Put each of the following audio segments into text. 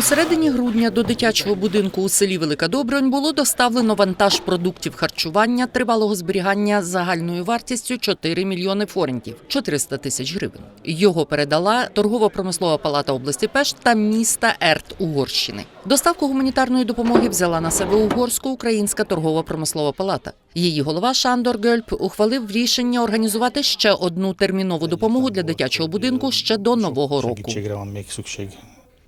У середині грудня до дитячого будинку у селі Велика Добронь було доставлено вантаж продуктів харчування тривалого зберігання загальною вартістю 4 мільйони форентів 400 тисяч гривень. Його передала торгово-промислова палата області Пешт та міста Ерт Угорщини. Доставку гуманітарної допомоги взяла на себе угорсько-українська торгово-промислова палата. Її голова Шандор Гельп ухвалив рішення організувати ще одну термінову допомогу для дитячого будинку ще до нового року.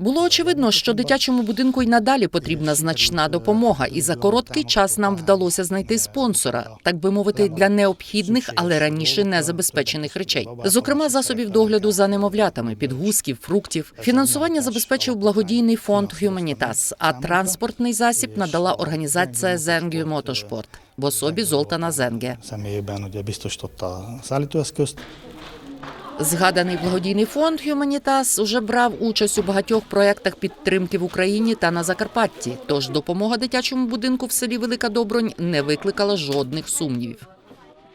Було очевидно, що дитячому будинку й надалі потрібна значна допомога, і за короткий час нам вдалося знайти спонсора, так би мовити, для необхідних, але раніше не забезпечених речей, зокрема засобів догляду за немовлятами, підгузків, фруктів. Фінансування забезпечив благодійний фонд Humanitas, а транспортний засіб надала організація Зенгю Мотошпорт в особі Золтана Зенге. Згаданий благодійний фонд Humanitas уже брав участь у багатьох проєктах підтримки в Україні та на Закарпатті. Тож допомога дитячому будинку в селі Велика Добронь не викликала жодних сумнівів.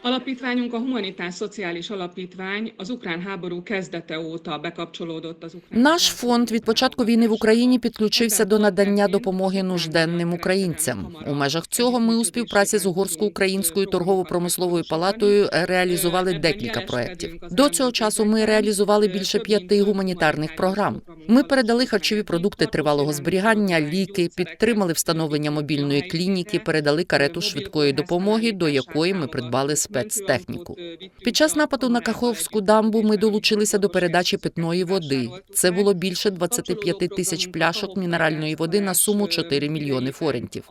Alapítványunk a Humanitás Szociális Alapítvány az ukrán háború kezdete óta bekapcsolódott az ukrán. Наш фонд від початку війни в Україні підключився до надання допомоги нужденним українцям. У межах цього ми у співпраці з угорсько-українською торгово-промисловою палатою реалізували декілька проєктів. До цього часу ми реалізували більше п'яти гуманітарних програм. Ми передали харчові продукти тривалого зберігання, ліки, підтримали встановлення мобільної клініки, передали карету швидкої допомоги, до якої ми придбали спецтехніку. Під час нападу на Каховську дамбу ми долучилися до передачі питної води. Це було більше 25 тисяч пляшок мінеральної води на суму 4 мільйони форентів.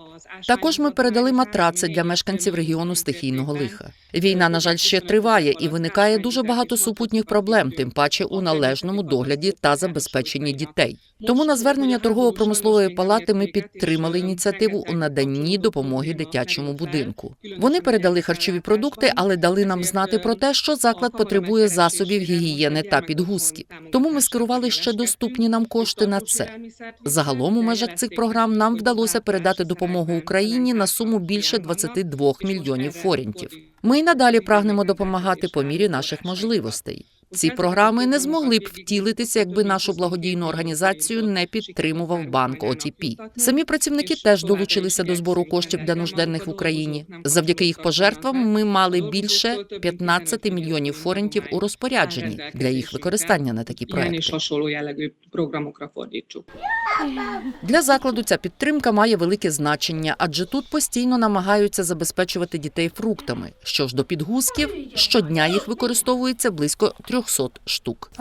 Також ми передали матраци для мешканців регіону стихійного лиха. Війна, на жаль, ще триває і виникає дуже багато супутніх проблем, тим паче у належному догляді та забезпеченні дітей. Тому на звернення торгово-промислової палати ми підтримали ініціативу у наданні допомоги дитячому будинку. Вони передали харчові продукти, але дали нам знати про те, що заклад потребує засобів гігієни та підгузки. Тому ми скерували ще доступні нам кошти на це. Загалом у межах цих програм нам вдалося передати допомогу Україні на суму більше 22 мільйонів форентів. Ми й надалі прагнемо допомагати по мірі наших можливостей. Ці програми не змогли б втілитися, якби нашу благодійну організацію не підтримував банк ОТП. Самі працівники теж долучилися до збору коштів для нужденних в Україні. Завдяки їх пожертвам ми мали більше 15 мільйонів форентів у розпорядженні для їх використання на такі проекти. Для закладу ця підтримка має велике значення, адже тут постійно намагаються забезпечувати дітей фруктами. Що ж до підгузків, щодня їх використовується близько 300 штук.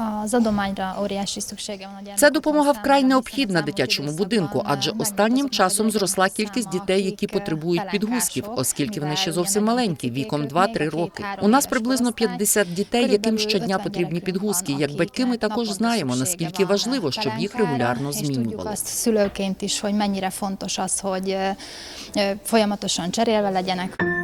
Це допомога вкрай необхідна дитячому будинку, адже eh, останнім часом зросла кількість дітей, які потребують eh, підгузків, оскільки вони ще зовсім маленькі, віком még 2-3 akik роки. У нас приблизно korosztály. 50 дітей, яким щодня 50 потрібні підгузки, як батьки. Ми eh, також знаємо, наскільки важливо, щоб їх регулярно змінювали. szülőként is, hogy mennyire fontos az, hogy eh, eh, folyamatosan cserélve legyenek.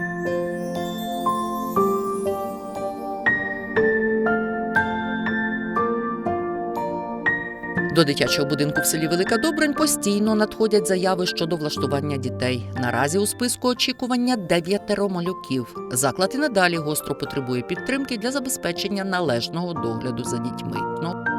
До дитячого будинку в селі Велика Добрань постійно надходять заяви щодо влаштування дітей. Наразі у списку очікування дев'ятеро малюків. Заклад і надалі гостро потребує підтримки для забезпечення належного догляду за дітьми. Ну